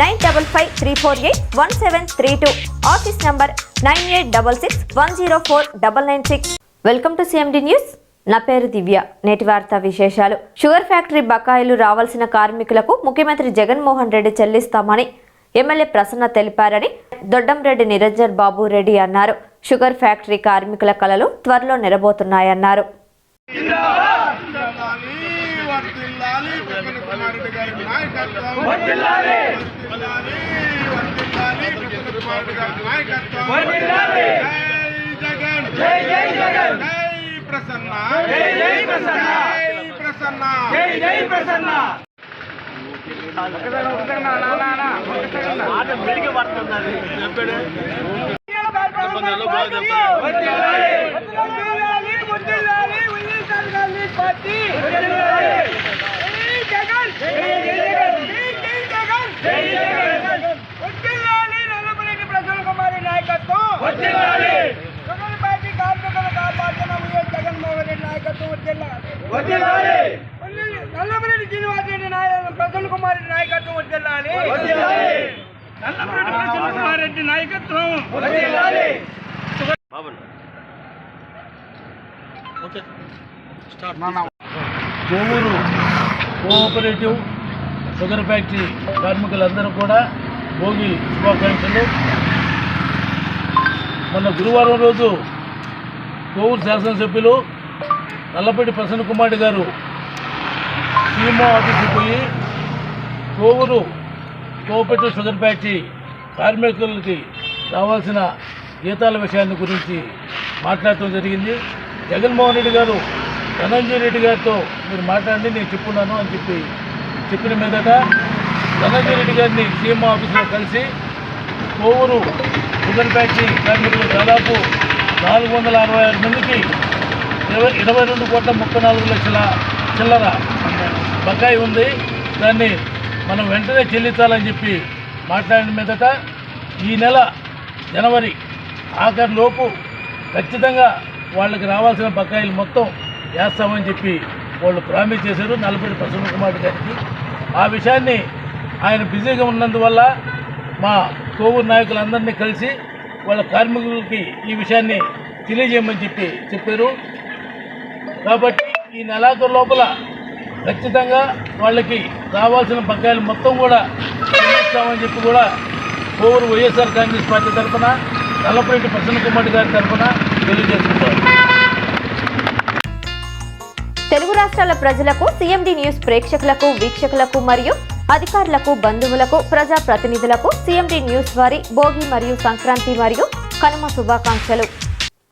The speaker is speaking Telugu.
nine double five three four eight one seven three two. Office number nine eight double six one zero four double nine six. Welcome to CMD news. నా పేరు దివ్య. నేటి వార్తా విశేషాలు. షుగర్ ఫ్యాక్టరీ బకాయిలు రావాల్సిన కార్మికులకు ముఖ్యమంత్రి జగన్మోహన్ రెడ్డి చెల్లిస్తామని ఎమ్మెల్యే ప్రసన్న తెలిపారని దొడ్డంరెడ్డి నిరంజన్ బాబు రెడ్డి అన్నారు. షుగర్ ఫ్యాక్టరీ కార్మికుల కలలు త్వరలో నెరబోతున్నాయన్నారు. వర్ధిల్లాలి, ప్రసన్న కుమార్ రెడ్డి గారి నాయకత్వం. వర్ధిల్లాలి, వర్ధిల్లాలి, ప్రసన్న కుమార్ రెడ్డి గారి నాయకత్వం. జై జగన్. జై ప్రసన్న. జై ప్రసన్న. వదిలాలి వదిలాలి వదిలాలి పార్టీ వదిలాలి జగన్ జై జగన్ జై జగన్ వదిలాలి నల్లపల్లి ప్రసన్న కుమారి నాయకత్వం వదిలాలి జగన్ పార్టీ కార్మికులు కాపాడుతున్న వైఎస్ జగన్మోహన్ రెడ్డి నాయకత్వం వదిలాలి వదిలాలి నల్లపల్లి శ్రీనివాస్ రెడ్డి నాయకత్వం ప్రసన్న కుమార్ రెడ్డి నాయకత్వం వదిలాలి నల్లపల్లి ప్రసన్న కుమార్ రెడ్డి నాయకత్వం. కోవూరు కోఆపరేటివ్ షుగర్ ఫ్యాక్టరీ కార్మికులందరూ కూడా భోగి శుభాకాంక్షలు. మొన్న గురువారం రోజు కోవూరు శాసనసభ్యులు నల్లపల్లి ప్రసన్న కుమార్ గారు సీఎంఓ ఆఫీస్కి పోయి కోవూరు కోఆపరేటివ్ షుగర్ ఫ్యాక్టరీ కార్మికులకి రావాల్సిన జీతాల విషయాన్ని గురించి మాట్లాడటం జరిగింది. జగన్మోహన్ రెడ్డి గారు ధనంజయ రెడ్డి గారితో మీరు మాట్లాడండి నేను చెప్పున్నాను అని చెప్పి చెప్పిన మీదట ధనంజయ రెడ్డి గారిని సీఎం ఆఫీసులో కలిసి కోవూరు షుగర్ ఫ్యాక్టరీ కార్మికులు దాదాపు నాలుగు వందల అరవై ఆరు మందికి ఇరవై ఇరవై రెండు కోట్ల ముప్పై నాలుగు లక్షల చిల్లర బకాయి ఉంది. దాన్ని మనం వెంటనే చెల్లించాలని చెప్పి మాట్లాడిన మీదట ఈ నెల జనవరి ఆఖరిలోపు ఖచ్చితంగా వాళ్ళకి రావాల్సిన బకాయిలు మొత్తం వేస్తామని చెప్పి వాళ్ళు ప్రామిస్ చేశారు. నలభై ప్రసన్న కుమార్ గారికి ఆ విషయాన్ని ఆయన బిజీగా ఉన్నందువల్ల మా కోవూరు నాయకులందరినీ కలిసి వాళ్ళ కార్మికులకి ఈ విషయాన్ని తెలియజేయమని చెప్పి చెప్పారు. కాబట్టి ఈ నెలాఖరు లోపల ఖచ్చితంగా వాళ్ళకి రావాల్సిన బకాయిలు మొత్తం కూడా చెల్లిస్తామని చెప్పి కూడా కోవూరు వైఎస్ఆర్ కాంగ్రెస్ పార్టీ తరఫున నల్లపరెడ్డి ప్రసన్న కుమార్ గారి తరఫున తెలియజేసుకుంటారు తెలుగు రాష్ట్రాల ప్రజలకు సీఎండి న్యూస్ ప్రేక్షకులకు వీక్షకులకు మరియు అధికారులకు బంధువులకు ప్రజా ప్రతినిధులకు సీఎండి న్యూస్ వారి భోగి మరియు సంక్రాంతి మరియు కనుమ శుభాకాంక్షలు.